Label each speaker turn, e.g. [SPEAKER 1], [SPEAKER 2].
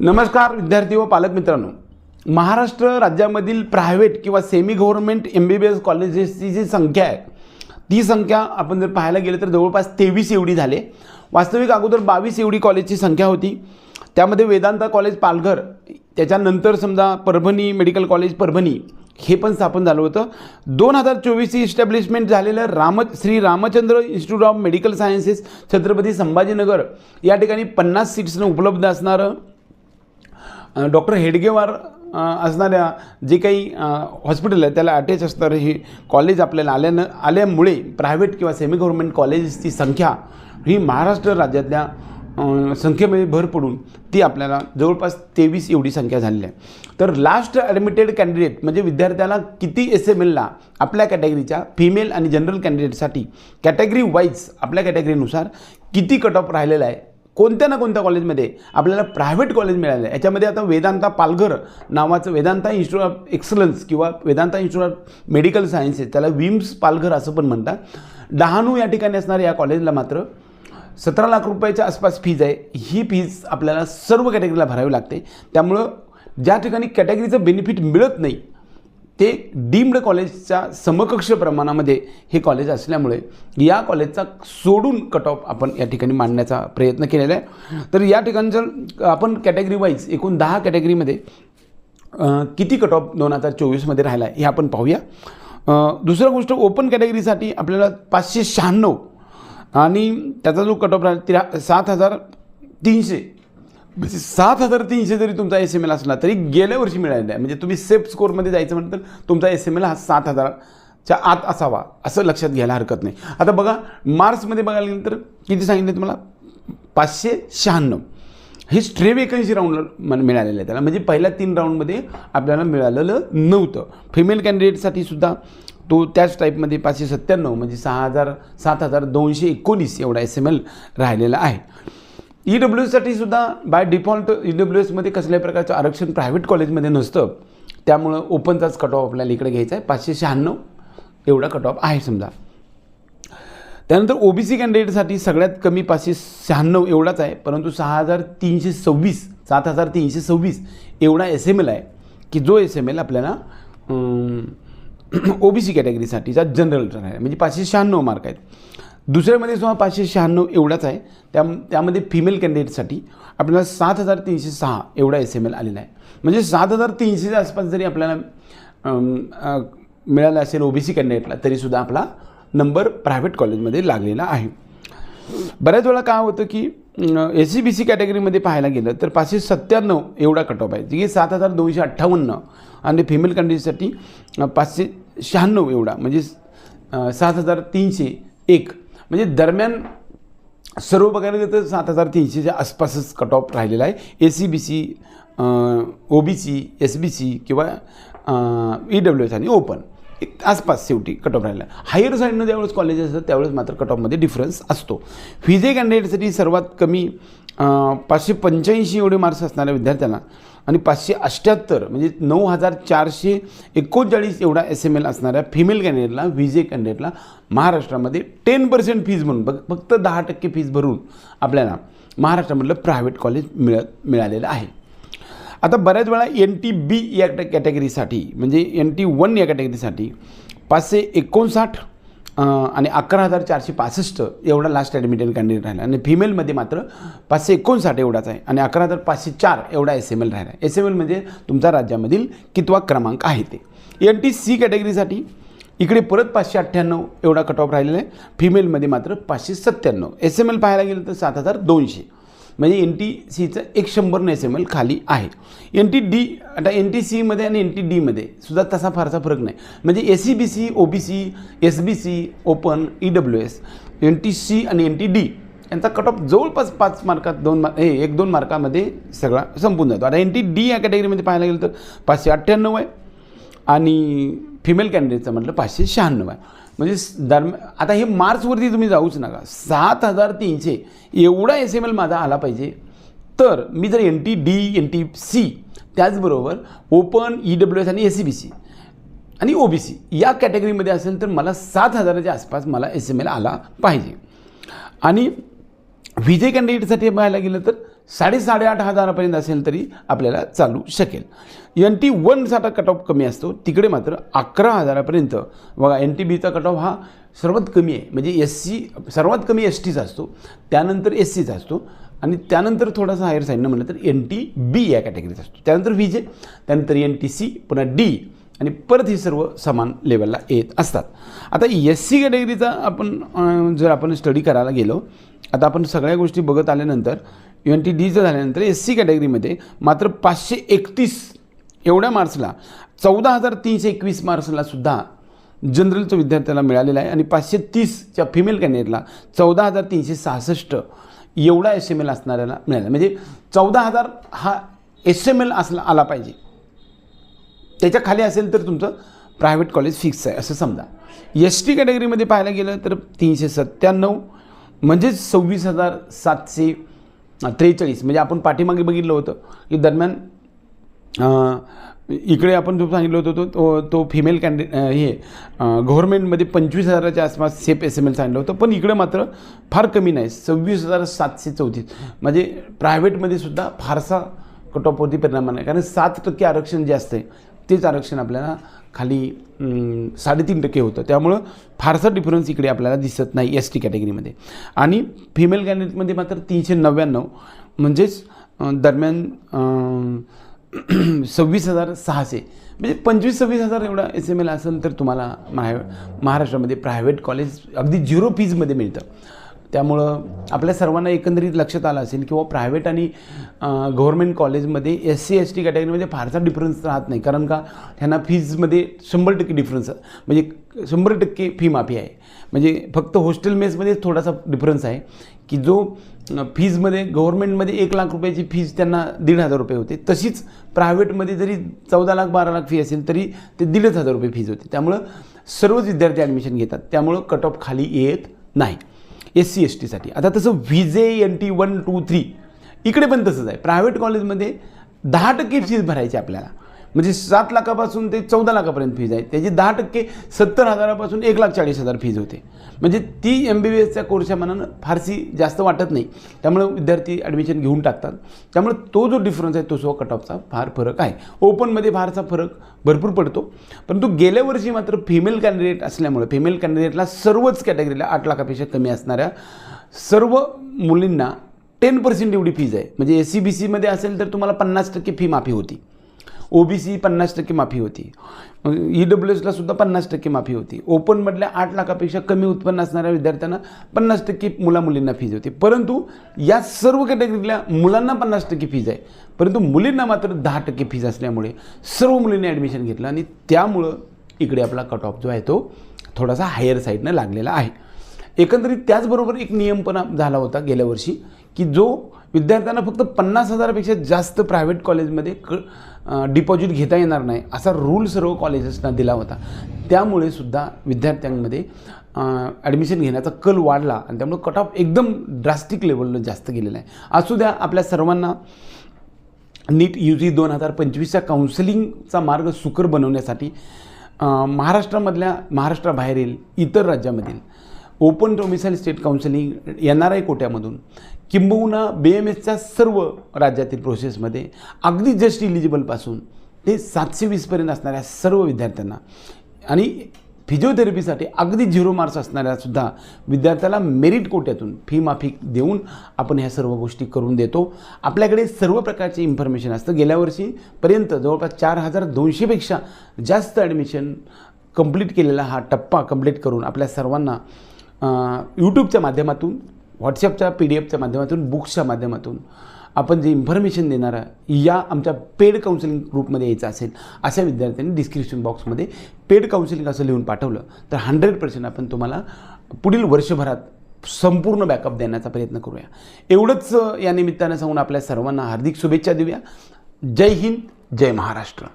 [SPEAKER 1] नमस्कार विद्यार्थी व पालक मित्रांनो. महाराष्ट्र राज्यामधील प्रायव्हेट किंवा semi government M B B S कॉलेजेसची जी संख्या आहे ती संख्या आपण जर पाहायला गेलं तर जवळपास तेवीस एवढी झाले. वास्तविक अगोदर बावीस एवढी कॉलेजची संख्या होती. त्यामध्ये वेदांता कॉलेज पालघर त्याच्यानंतर समजा परभणी मेडिकल कॉलेज परभणी हे पण स्थापन झालं होतं. दोन हजार चोवीसची इस्टॅब्लिशमेंट झालेलं Ram Shri Ramchandra institute of medical sciences Chhatrapati Sambhajinagar या ठिकाणी पन्नास सीट्सनं उपलब्ध असणारं डॉक्टर हेडगेवार असणाऱ्या जे काही हॉस्पिटल आहे त्याला अटॅच असणारं हे कॉलेज आपल्याला आल्यानं आल्यामुळे प्रायव्हेट किंवा सेमी गव्हर्नमेंट कॉलेजेसची संख्या ही महाराष्ट्र राज्यातल्या संख्येमध्ये भर पडून ती आपल्याला जवळपास तेवीस एवढी संख्या झालेली आहे. तर लास्ट ॲडमिटेड कॅन्डिडेट म्हणजे विद्यार्थ्याला किती एस एम एलला आपल्या कॅटेगरीच्या फिमेल आणि जनरल कॅन्डिडेटसाठी कॅटेगरी वाईज आपल्या कॅटेगरीनुसार किती कट ऑफ राहिलेला आहे कोणत्या ना कोणत्या कॉलेजमध्ये आपल्याला प्रायव्हेट कॉलेज मिळालं. याच्यामध्ये आता वेदांता पालघर नावाचं वेदांता इन्स्टिट्यूट ऑफ एक्सलन्स किंवा Vedanta institute of medical sciences त्याला विम्स पालघर असं पण म्हणतात. डहाणू या ठिकाणी असणाऱ्या या कॉलेजला मात्र सतरा लाख रुपयाच्या आसपास फीज आहे. ही फीज आपल्याला सर्व कॅटेगरीला भरावी लागते. त्यामुळं ज्या ठिकाणी कॅटेगरीचं बेनिफिट मिळत नाही ते डीम्ड कॉलेजच्या समकक्ष प्रमाणामध्ये हे कॉलेज असल्यामुळे या कॉलेजचा सोडून कट ऑफ आपण या ठिकाणी मांडण्याचा प्रयत्न केलेला आहे. तर या ठिकाणचं आपण कॅटेगरी वाईज एकूण दहा कॅटेगरीमध्ये किती कट ऑफ दोन हजार चोवीसमध्ये राहिला आहे हे आपण पाहूया. दुसरं गोष्ट ओपन कॅटेगरीसाठी आपल्याला पाचशे शहाण्णव आणि त्याचा जो कट ऑफ राहिला तिरा सात हजार तीनशे. म्हणजे सात हजार तीनशे जरी तुमचा एस एम एल असला तरी गेल्या वर्षी मिळालेला आहे. म्हणजे तुम्ही सेफ स्कोरमध्ये जायचं म्हटलं तर तुमचा एस एम एल हा सात हजारच्या आत असावा असं लक्षात घ्यायला हरकत नाही. आता बघा मार्चमध्ये बघायला गेलं तर किती सांगितलं तुम्हाला? पाचशे शहाण्णव. हे स्ट्रे वेकन्सी राऊंडला मिळालेलं आहे त्याला. म्हणजे पहिल्या तीन राऊंडमध्ये आपल्याला मिळालेलं नव्हतं. फिमेल कॅन्डिडेटसाठी सुद्धा तो त्याच टाईपमध्ये पाचशे सत्त्याण्णव म्हणजे सहा हजार सात हजार दोनशे एकोणीस एवढा एस एम एल राहिलेला आहे. ई डब्ल्यूसाठी सुद्धा बाय डिफॉल्ट ई डब्ल्यू एसमध्ये कसल्याही प्रकारचं आरक्षण प्रायव्हेट कॉलेजमध्ये नसतं. त्यामुळं ओपनचाच कट ऑफ आपल्याला इकडे घ्यायचा आहे. पाचशे शहाण्णव एवढा कट ऑफ आहे समजा. त्यानंतर ओबीसी कॅन्डिडेटसाठी सगळ्यात कमी पाचशे शहाण्णव एवढाच आहे. परंतु सहा हजार तीनशे सव्वीस सात हजार तीनशे सव्वीस एवढा एस एम एल आहे की जो एस एम एल आपल्याला ओबीसी कॅटेगरीसाठीचा जनरल आहे. म्हणजे पाचशे शहाण्णव मार्क आहेत. दुसऱ्यामध्ये सुद्धा पाचशे शहाण्णव एवढाच आहे. त्या त्यामध्ये फिमेल कॅन्डिडेटसाठी आपल्याला सात हजार तीनशे सहा एवढा एस एम एल आलेला आहे. म्हणजे सात हजार तीनशेच्या आसपास जरी आपल्याला मिळाला असेल मिळाला असेल ओबीसी कॅन्डिडेटला तरीसुद्धा आपला नंबर प्रायव्हेट कॉलेजमध्ये लागलेला आहे. बऱ्याच वेळा काय होतं की एस सी बी सी कॅटेगरीमध्ये पाहायला गेलं तर पाचशे सत्त्याण्णव एवढा कट ऑफ आहे. जे सात हजार दोनशे अठ्ठावन्न आणि फिमेल कॅन्डिडेटसाठी पाचशे शहाण्णव एवढा. म्हणजे सात हजार तीनशे एक म्हणजे दरम्यान सर्व बघायला गेलं तर सात हजार तीनशेच्या आसपासच कट ऑफ राहिलेला आहे. A C B C O B C S B C किंवा ई डब्ल्यू एस आणि ओपन एक आसपास शेवटी कट ऑफ राहिला हायर साईडनं ज्यावेळेस कॉलेज असतं त्यावेळेस मात्र कट ऑफमध्ये डिफरन्स असतो. फिजे कॅन्डिडेटसाठी सर्वात कमी पाचशे पंच्याऐंशी एवढे मार्क्स असणाऱ्या विद्यार्थ्यांना आणि पाचशे अठ्ठ्याहत्तर म्हणजे नऊ हजार चारशे एकोणचाळीस एवढा एस एम एल असणाऱ्या फिमेल कॅन्डिडेटला व्हिजे कॅन्डिडेटला महाराष्ट्रामध्ये टेन पर्सेंट फीज म्हणून बघ फक्त दहा टक्के फीज भरून आपल्याला महाराष्ट्रामधलं प्रायव्हेट कॉलेज मिळत मिळालेलं आहे. आता बऱ्याच वेळा एन टी बी या कॅटेगरीसाठी म्हणजे एन टी वन या कॅटेगरीसाठी पाचशे एकोणसाठ आणि अकरा हजार चारशे पासष्ट एवढा लास्ट ॲडमिटेड कॅन्डिडेट राहिला. आणि फिमेलमध्ये मात्र पाचशे एकोणसाठ एवढाच आहे. आणि अकरा हजार पाचशे चार एवढा एस एम एल राहिला आहे. एस एम एल म्हणजे तुमचा राज्यामधील कितवा क्रमांक आहे ते. एन टी सी कॅटेगरीसाठी इकडे परत पाचशे अठ्ठ्याण्णव एवढा कट ऑफ राहिलेला आहे. फिमेलमध्ये मात्र पाचशे सत्त्याण्णव. एस एम एल पाहायला गेलं तर सात हजार दोनशे. म्हणजे एन टी सीचं एक शंभरनं एस एम एल खाली आहे. एन टी डी आता एन टी सीमध्ये आणि एन टी डीमध्ये सुद्धा तसा फारसा फरक नाही. म्हणजे S C B C O B C S B C open E W S N T C आणि एन टी डी यांचा कट ऑफ जवळपास पाच मार्कात दोन मार्क हे एक दोन मार्कामध्ये सगळा संपून जातो. आता एन टी डी या कॅटेगरीमध्ये पाहायला गेलं तर पाचशे अठ्ठ्याण्णव आहे आणि फिमेल कॅन्डिडेटचं म्हटलं पाचशे शहाण्णव आहे. म्हणजे दरम्या आता हे मार्चवरती तुम्ही जाऊच नका. सात हजार तीनशे. एवढा एस एम एल माझा आला पाहिजे. तर मी जर N T D N T C त्याचबरोबर ओपन ई डब्ल्यू एस आणि एस सी बी सी आणि ओ बी सी या कॅटेगरीमध्ये असेल तर मला सात हजाराच्या आसपास मला एस एम एल आला पाहिजे. आणि विजय कॅन्डिडेटसाठी पाहायला गेलं तर साडे साडेआठ हजारापर्यंत असेल तरी आपल्याला चालू शकेल. एन टी वनसाठी कट ऑफ कमी असतो. तिकडे मात्र अकरा हजारापर्यंत. बघा एन टी बीचा कट ऑफ हा सर्वात कमी आहे. म्हणजे एस सी सर्वात कमी एस टीचा असतो. त्यानंतर एस सीचा असतो. आणि त्यानंतर थोडासा हायर साईडनं म्हटलं तर एन टी बी या कॅटेगरीचा असतो. त्यानंतर व्ही जे त्यानंतर एन टी सी पुन्हा डी आणि परत हे सर्व समान लेवलला येत असतात. आता एस सी कॅटेगरीचा आपण जर आपण स्टडी करायला गेलो आता आपण सगळ्या गोष्टी बघत आल्यानंतर एन टी डीचं झाल्यानंतर एस सी कॅटेगरीमध्ये मात्र पाचशे एकतीस एवढ्या मार्क्सला चौदा हजार तीनशे एकवीस मार्क्सला सुद्धा जनरलचं विद्यार्थ्याला मिळालेलं आहे. आणि पाचशे तीसच्या फिमेल कॅन्डिडेटला चौदा हजार तीनशे सहासष्ट एवढा एस एम एल असणाऱ्याला मिळाला. म्हणजे चौदा हजार हा एस एम एल असला आला पाहिजे. त्याच्याखाली असेल तर तुमचं प्रायव्हेट कॉलेज फिक्स आहे असं समजा. एस टी कॅटेगरीमध्ये पाहायला गेलं तर तीनशे सत्त्याण्णव म्हणजेच सव्वीस हजार सातशे त्रेचाळीस. म्हणजे आपण पाठीमागे बघितलं होतं की दरम्यान इकडे आपण जो सांगितलं होतं तो तो तो फिमेल कॅन्डि हे गव्हर्मेंटमध्ये पंचवीस हजाराच्या आसपास सेफ एस एम एल सांगितलं होतं. पण इकडे मात्र फार कमी नाही सव्वीस हजार सातशे चौतीस. म्हणजे प्रायव्हेटमध्ये सुद्धा फारसा कट ऑफवरती परिणाम नाही. कारण सात टक्के आरक्षण जे असते तेच आरक्षण आपल्याला खाली साडेतीन टक्के होतं. त्यामुळं फारसा डिफरन्स इकडे आपल्याला दिसत नाही एस टी कॅटेगरीमध्ये आणि फिमेल कॅन्डिडेटमध्ये मात्र तीनशे नव्याण्णव म्हणजेच दरम्यान सव्वीस हजार सहाशे. म्हणजे पंचवीस सव्वीस हजार एवढा एस एम एल असेल तर तुम्हाला महा महाराष्ट्रामध्ये प्रायव्हेट कॉलेज अगदी झिरो फीजमध्ये मिळतं. त्यामुळं आपल्या सर्वांना एकंदरीत लक्षात आलं असेल किंवा प्रायव्हेट आणि गव्हर्मेंट कॉलेजमध्ये एस सी एस टी कॅटेगरीमध्ये फारसा डिफरन्स राहत नाही. कारण का? ह्यांना फीजमध्ये शंभर टक्के डिफरन्स म्हणजे शंभर टक्के फी माफी आहे. म्हणजे फक्त हॉस्टेल मेसमध्ये थोडासा डिफरन्स आहे. की जो फीजमध्ये गव्हर्मेंटमध्ये एक लाख रुपयाची फीज त्यांना दीड हजार रुपये होते. तशीच प्रायव्हेटमध्ये जरी चौदा लाख बारा लाख फी असेल तरी ते दीडच हजार रुपये फीज होते. त्यामुळं सर्वच विद्यार्थी ॲडमिशन घेतात. त्यामुळं कट ऑफ खाली येत नाही. एस सी एस टीसाठी. आता तसं V J N T one two three इकडे पण तसंच आहे. प्रायव्हेट कॉलेजमध्ये दहा टक्के फीज भरायची आपल्याला. म्हणजे सात लाखापासून ते चौदा लाखापर्यंत फीज आहे. त्याची दहा टक्के सत्तर हजारापासून एक लाख चाळीस हजार फीज होते. म्हणजे ती एम बी बी एसच्या कोर्सच्या मनानं फारशी जास्त वाटत नाही. त्यामुळं विद्यार्थी ॲडमिशन घेऊन टाकतात. त्यामुळे तो जो डिफरन्स आहे तो सो कट ऑफचा फार फरक आहे. ओपनमध्ये फारसा फरक भरपूर पडतो. परंतु गेल्या वर्षी मात्र फिमेल कॅन्डिडेट असल्यामुळे फिमेल कॅन्डिडेटला सर्वच कॅटेगरीला आठ लाखापेक्षा कमी असणाऱ्या सर्व मुलींना टेन पर्सेंट एवढी फीज आहे. म्हणजे एस सी बी सीमध्ये असेल तर तुम्हाला पन्नास टक्के फी माफी होती. ओ बी सी पन्नास टक्के माफी होती. ई डब्ल्यू एसला सुद्धा पन्नास टक्के माफी होती. ओपनमधल्या आठ लाखापेक्षा कमी उत्पन्न असणाऱ्या विद्यार्थ्यांना पन्नास टक्के मुलामुलींना फीज होती. परंतु या सर्व कॅटेगरीतल्या मुलांना पन्नास टक्के फीज आहे. परंतु मुलींना मात्र दहा टक्के फीज असल्यामुळे सर्व मुलींनी ॲडमिशन घेतलं आणि त्यामुळं इकडे आपला कट ऑफ जो आहे तो थोडासा हायर साईडनं लागलेला आहे. एकंदरीत त्याचबरोबर एक नियम पण झाला होता गेल्या वर्षी की जो विद्यार्थ्यांना फक्त पन्नास हजारापेक्षा जास्त प्रायव्हेट कॉलेजमध्ये क डिपॉझिट घेता येणार नाही असा रूल सर्व कॉलेजेसना दिला होता. त्यामुळे सुद्धा विद्यार्थ्यांमध्ये ॲडमिशन घेण्याचा कल वाढला आणि त्यामुळे कट ऑफ एकदम ड्रास्टिक लेवलनं जास्त गेलेला आहे. असू द्या आपल्या सर्वांना नीट यू जी दोन हजार पंचवीसच्या काउन्सिलिंगचा मार्ग सुकर बनवण्यासाठी महाराष्ट्रामधल्या महाराष्ट्राबाहेरील इतर राज्यामधील open domicile state counselling N R I कोट्यामधून किंबहुना बी एम एसच्या सर्व राज्यातील प्रोसेसमध्ये अगदी जस्ट इलिजिबलपासून ते सातशे वीसपर्यंत असणाऱ्या सर्व विद्यार्थ्यांना आणि फिजिओथेरपीसाठी अगदी झिरो मार्क्स असणाऱ्या सुद्धा विद्यार्थ्याला मेरिट कोट्यातून फी माफी देऊन आपण ह्या सर्व गोष्टी करून देतो. आपल्याकडे सर्व प्रकारचे इन्फॉर्मेशन असतं. गेल्या वर्षीपर्यंत जवळपास चार हजार दोनशेपेक्षा जास्त ॲडमिशन कंप्लीट केलेला हा टप्पा कंप्लीट करून आपल्या सर्वांना यूट्यूबच्या माध्यमातून व्हॉट्सअपच्या पी डी एफच्या माध्यमातून बुक्सच्या माध्यमातून आपण जे इन्फॉर्मेशन देणार आहे या आमच्या पेड काउन्सिलिंग ग्रुपमध्ये यायचं असेल अशा विद्यार्थ्यांनी डिस्क्रिप्शन बॉक्समध्ये पेड काउन्सिलिंग असं लिहून पाठवलं तर हंड्रेड पर्सेंट आपण तुम्हाला पुढील वर्षभरात संपूर्ण बॅकअप देण्याचा प्रयत्न करूया. एवढंच या निमित्तानं सांगून आपल्या सर्वांना हार्दिक शुभेच्छा देऊया. जय हिंद जय महाराष्ट्र.